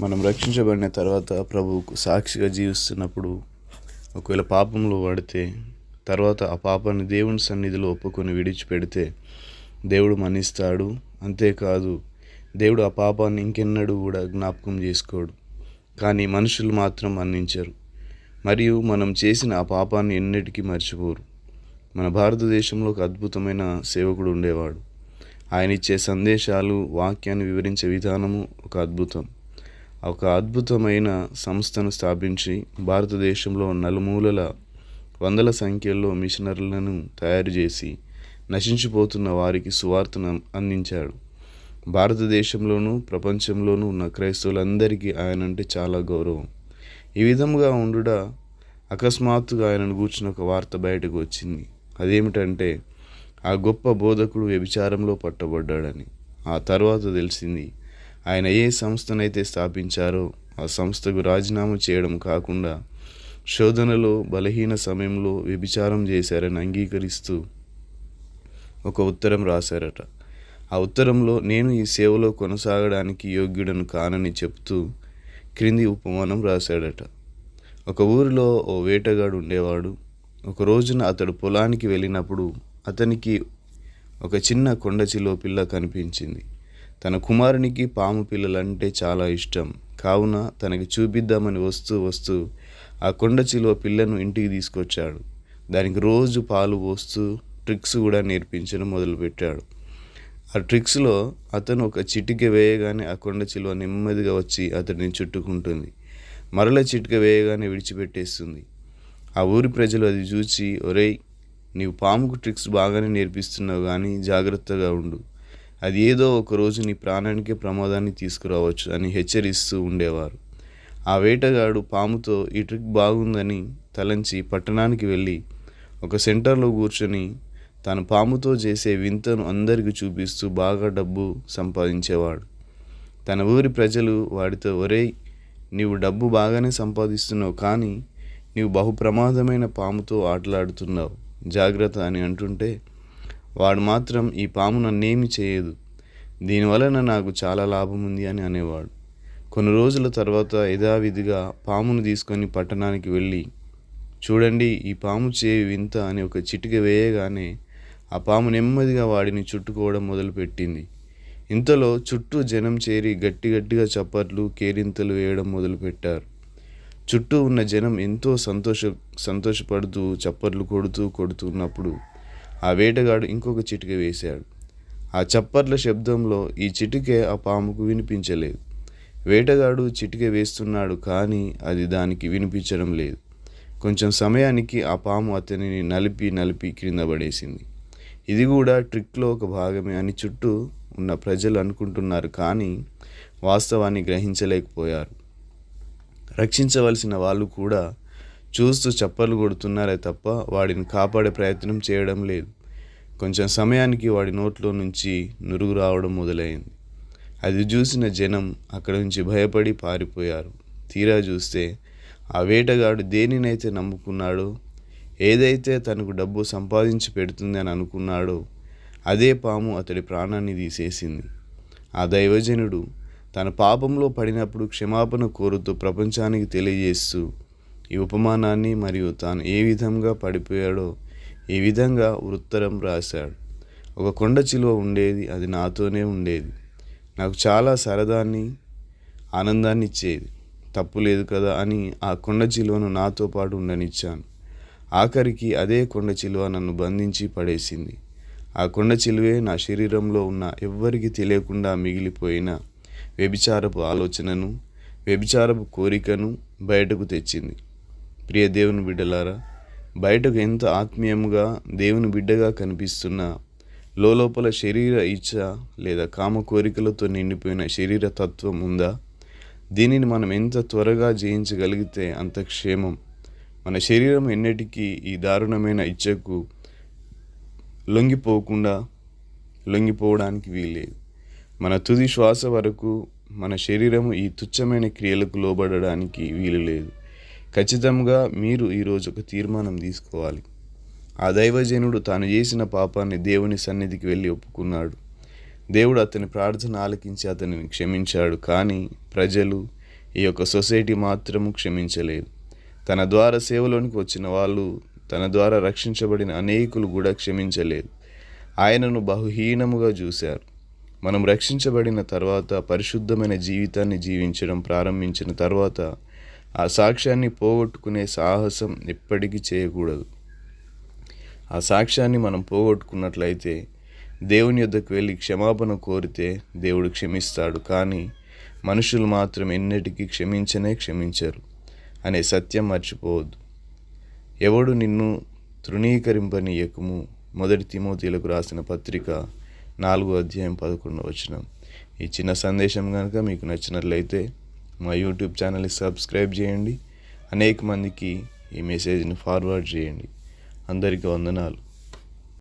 మనం రక్షించబడిన తర్వాత ప్రభువుకు సాక్షిగా జీవిస్తున్నప్పుడు ఒకవేళ పాపంలో పడితే తర్వాత ఆ పాపాన్ని దేవుని సన్నిధిలో ఒప్పుకొని విడిచిపెడితే దేవుడు మన్నిస్తాడు. అంతేకాదు దేవుడు ఆ పాపాన్ని ఇంకెన్నడూ కూడా జ్ఞాపకం చేసుకోడు. కానీ మనుషులు మాత్రం మన్నించరు. మరియు మనం చేసిన ఆ పాపాన్ని ఎన్నటికీ మర్చిపోరు. మన భారతదేశంలో ఒక అద్భుతమైన సేవకుడు ఉండేవాడు. ఆయన ఇచ్చే సందేశాలు వాక్యాన్ని వివరించే విధానము ఒక అద్భుతం. ఒక అద్భుతమైన సంస్థను స్థాపించి భారతదేశంలో నలుమూలల వందల సంఖ్యలో మిషనరీలను తయారు చేసి నశించిపోతున్న వారికి సువార్తను అందించాడు. భారతదేశంలోనూ ప్రపంచంలోనూ ఉన్న క్రైస్తవులందరికీ ఆయన అంటే చాలా గౌరవం. ఈ విధముగా ఉండుట అకస్మాత్తుగా ఆయనను కూర్చున్న ఒక వార్త బయటకు వచ్చింది. అదేమిటంటే ఆ గొప్ప బోధకుడు వ్యభిచారంలో పట్టబడ్డాడని. ఆ తర్వాత తెలిసింది ఆయన ఏ సంస్థనైతే స్థాపించారో ఆ సంస్థకు రాజీనామా చేయడం కాకుండా శోధనలో బలహీన సమయంలో వ్యభిచారం చేశారని అంగీకరిస్తూ ఒక ఉత్తరం రాశారట. ఆ ఉత్తరంలో నేను ఈ సేవలో కొనసాగడానికి యోగ్యుడను కానని చెప్తూ క్రింది ఉపమానం రాశాడట. ఒక ఊరిలో ఓ వేటగాడు ఉండేవాడు. ఒక రోజున అతడు పొలానికి వెళ్ళినప్పుడు అతనికి ఒక చిన్న కొండచిలో పిల్ల కనిపించింది. తన కుమారునికి పాము పిల్లలంటే చాలా ఇష్టం. కావున తనకి చూపిద్దామని వస్తూ వస్తూ ఆ కొండ చిలువ పిల్లను ఇంటికి తీసుకొచ్చాడు. దానికి రోజు పాలు పోస్తూ ట్రిక్స్ కూడా నేర్పించడం మొదలుపెట్టాడు. ఆ ట్రిక్స్లో అతను ఒక చిటిక వేయగానే ఆ కొండ చిలువ నెమ్మదిగా వచ్చి అతడిని చుట్టుకుంటుంది. మరల చిటిక వేయగానే విడిచిపెట్టేస్తుంది. ఆ ఊరి ప్రజలు అది చూసి ఒరేయ్ నీవు పాముకు ట్రిక్స్ బాగానే నేర్పిస్తున్నావు కానీ జాగ్రత్తగా ఉండు. అది ఏదో ఒక రోజు నీ ప్రాణానికే ప్రమాదాన్ని తీసుకురావచ్చు అని హెచ్చరిస్తూ ఉండేవారు. ఆ వేటగాడు పాముతో ఈ ట్రిక్ బాగుందని తలంచి పట్టణానికి వెళ్ళి ఒక సెంటర్లో కూర్చొని తను పాముతో చేసే వింతను అందరికీ చూపిస్తూ బాగా డబ్బు సంపాదించేవాడు. తన ఊరి ప్రజలు వాడితో ఒరేయ్ నీవు డబ్బు బాగానే సంపాదిస్తున్నావు కానీ నీవు బహు ప్రమాదమైన పాముతో ఆటలాడుతున్నావు. జాగ్రత్త అని అంటుంటే వాడు మాత్రం ఈ పాము నన్నేమి చేయదు. దీనివలన నాకు చాలా లాభం ఉంది అని అనేవాడు. కొన్ని రోజుల తర్వాత యథావిధిగా పామును తీసుకొని పట్టణానికి వెళ్ళి చూడండి ఈ పాము చేయి వింత అని ఒక చిటిక వేయగానే ఆ పాము నెమ్మదిగా వాడిని చుట్టుకోవడం మొదలుపెట్టింది. ఇంతలో చుట్టూ జనం చేరి గట్టి గట్టిగా చప్పట్లు కేరింతలు వేయడం మొదలుపెట్టారు. చుట్టూ ఉన్న జనం ఎంతో సంతోష సంతోషపడుతూ చప్పట్లు కొడుతూ కొడుతున్నప్పుడు ఆ వేటగాడు ఇంకొక చిటిక వేశాడు. ఆ చప్పర్ల శబ్దంలో ఈ చిటికే ఆ పాముకు వినిపించలేదు. వేటగాడు చిటిక వేస్తున్నాడు కానీ అది దానికి వినిపించడం లేదు. కొంచెం సమయానికి ఆ పాము అతనిని నలిపి నలిపి క్రింద పడేసింది. ఇది కూడా ట్రిక్లో ఒక భాగమే అని చుట్టూ ఉన్న ప్రజలు అనుకుంటున్నారు కానీ వాస్తవాన్ని గ్రహించలేకపోయారు. రక్షించవలసిన వాళ్ళు కూడా చూస్తూ చప్పలు కొడుతున్నారే తప్ప వాడిని కాపాడే ప్రయత్నం చేయడం లేదు. కొంచెం సమయానికి వాడి నోట్లో నుంచి నురుగు రావడం మొదలైంది. అది చూసిన జనం అక్కడి నుంచి భయపడి పారిపోయారు. తీరా చూస్తే ఆ వేటగాడు దేనినైతే నమ్ముకున్నాడో ఏదైతే తనకు డబ్బు సంపాదించి పెడుతుంది అని అనుకున్నాడో అదే పాము అతడి ప్రాణాన్ని తీసేసింది. ఆ దైవజనుడు తన పాపంలో పడినప్పుడు క్షమాపణ కోరుతూ ప్రపంచానికి తెలియజేస్తూ ఈ ఉపమానాన్ని మరియు తాను ఏ విధంగా పడిపోయాడో ఈ విధంగా ఉత్తరం రాశాడు. ఒక కొండ చిలువ ఉండేది అది నాతోనే ఉండేది. నాకు చాలా సరదాన్ని ఆనందాన్ని ఇచ్చేది. తప్పు లేదు కదా అని ఆ కొండ చిలువను నాతో పాటు ఉండనిచ్చాను. ఆఖరికి అదే కొండ చిలువ నన్ను బంధించి పడేసింది. ఆ కొండ చిలువే నా శరీరంలో ఉన్న ఎవ్వరికి తెలియకుండా మిగిలిపోయిన వ్యభిచారపు ఆలోచనను వ్యభిచారపు కోరికను బయటకు తెచ్చింది. ప్రియ దేవుని బిడ్డలారా బయటకు ఎంత ఆత్మీయంగా దేవుని బిడ్డగా కనిపిస్తున్నా లోపల శరీర ఇచ్ఛ లేదా కామ కోరికలతో నిండిపోయిన శరీర తత్వం ఉందా? దీనిని మనం ఎంత త్వరగా జయించగలిగితే అంత క్షేమం. మన శరీరం ఎన్నటికీ ఈ దారుణమైన ఇచ్చకు లొంగిపోకుండా లొంగిపోవడానికి వీలేదు మన తుది శ్వాస వరకు మన శరీరము ఈ తుచ్చమైన క్రియలకు లోబడడానికి వీలు లేదు. ఖచ్చితంగా మీరు ఈరోజు ఒక తీర్మానం తీసుకోవాలి. ఆ దైవజనుడు తాను చేసిన పాపాన్ని దేవుని సన్నిధికి వెళ్ళి ఒప్పుకున్నాడు. దేవుడు అతని ప్రార్థన ఆలకించి అతనిని క్షమించాడు. కానీ ప్రజలు ఈ యొక్క సొసైటీ మాత్రము క్షమించలేదు. తన ద్వారా సేవలోనికి వచ్చిన వాళ్ళు తన ద్వారా రక్షించబడిన అనేకులు కూడా క్షమించలేదు. ఆయనను బహుహీనముగా చూశారు. మనం రక్షించబడిన తర్వాత పరిశుద్ధమైన జీవితాన్ని జీవించడం ప్రారంభించిన తర్వాత ఆ సాక్ష్యాన్ని పోగొట్టుకునే సాహసం ఎప్పటికీ చేయకూడదు. ఆ సాక్ష్యాన్ని మనం పోగొట్టుకున్నట్లయితే దేవుని యొద్దకు వెళ్ళి క్షమాపణ కోరితే దేవుడు క్షమిస్తాడు. కానీ మనుషులు మాత్రం ఎన్నటికీ క్షమించనే క్షమించరు అనే సత్యం మర్చిపోవద్దు. ఎవడు నిన్ను తృణీకరింపనీయకము? మొదటి తిమోతిలకు రాసిన పత్రిక నాలుగో అధ్యాయం పదకొండవ వచనం. ఈ చిన్న సందేశం కనుక మీకు నచ్చినట్లయితే మా యూట్యూబ్ ఛానల్ని సబ్స్క్రైబ్ చేయండి. అనేక మందికి ఈ మెసేజ్ని ఫార్వర్డ్ చేయండి. అందరికీ వందనాలు.